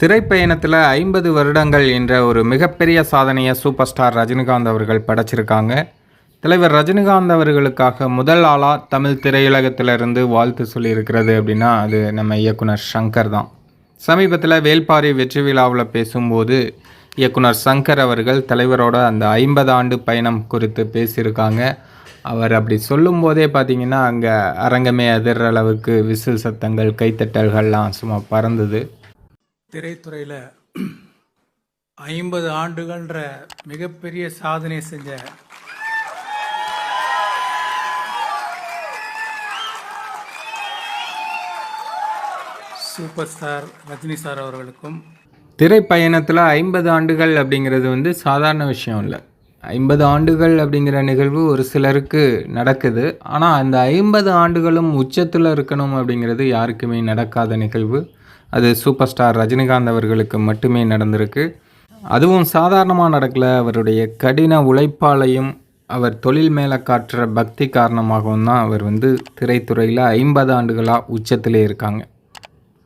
திரைப்பயணத்தில் ஐம்பது வருடங்கள் என்ற ஒரு மிகப்பெரிய சாதனையை சூப்பர் ஸ்டார் ரஜினிகாந்த் அவர்கள் படைச்சிருக்காங்க. தலைவர் ரஜினிகாந்த் அவர்களுக்காக முதல் ஆளாக தமிழ் திரையுலகத்திலிருந்து வாழ்த்து சொல்லியிருக்கிறது அப்படின்னா அது நம்ம இயக்குனர் சங்கர் தான். சமீபத்தில் வேல்பாரி வெற்றி விழாவில் பேசும்போது இயக்குனர் சங்கர் அவர்கள் தலைவரோட அந்த ஐம்பது ஆண்டு பயணம் குறித்து பேசியிருக்காங்க. அவர் அப்படி சொல்லும்போதே பார்த்தீங்கன்னா அங்கே அரங்கமே அதிர்ற அளவுக்கு விசில் சத்தங்கள் கைத்தட்டல்கள்லாம் சும்மா பறந்தது. திரைத்துறையில் ஐம்பது ஆண்டுகள்ன்ற மிகப்பெரிய சாதனை செஞ்ச சூப்பர் ஸ்டார் ரஜினி சார் அவர்களுக்கும். திரைப்பயணத்தில் ஐம்பது ஆண்டுகள் அப்படிங்கிறது வந்து சாதாரண விஷயம் இல்லை. ஐம்பது ஆண்டுகள் அப்படிங்கிற நிகழ்வு ஒரு சிலருக்கு நடக்குது. ஆனால் அந்த ஐம்பது ஆண்டுகளும் உச்சத்தில் இருக்கணும் அப்படிங்கிறது யாருக்குமே நடக்காத நிகழ்வு. அது சூப்பர் ஸ்டார் ரஜினிகாந்த் அவர்களுக்கு மட்டுமே நடந்திருக்கு. அதுவும் சாதாரணமாக நடக்கல. அவருடைய கடின உழைப்பாலையும் அவர் தொழில் மேலே காட்டுற பக்தி காரணமாகவும் தான் அவர் வந்து திரைத்துறையில் ஐம்பது ஆண்டுகளாக உச்சத்திலே இருக்காங்க.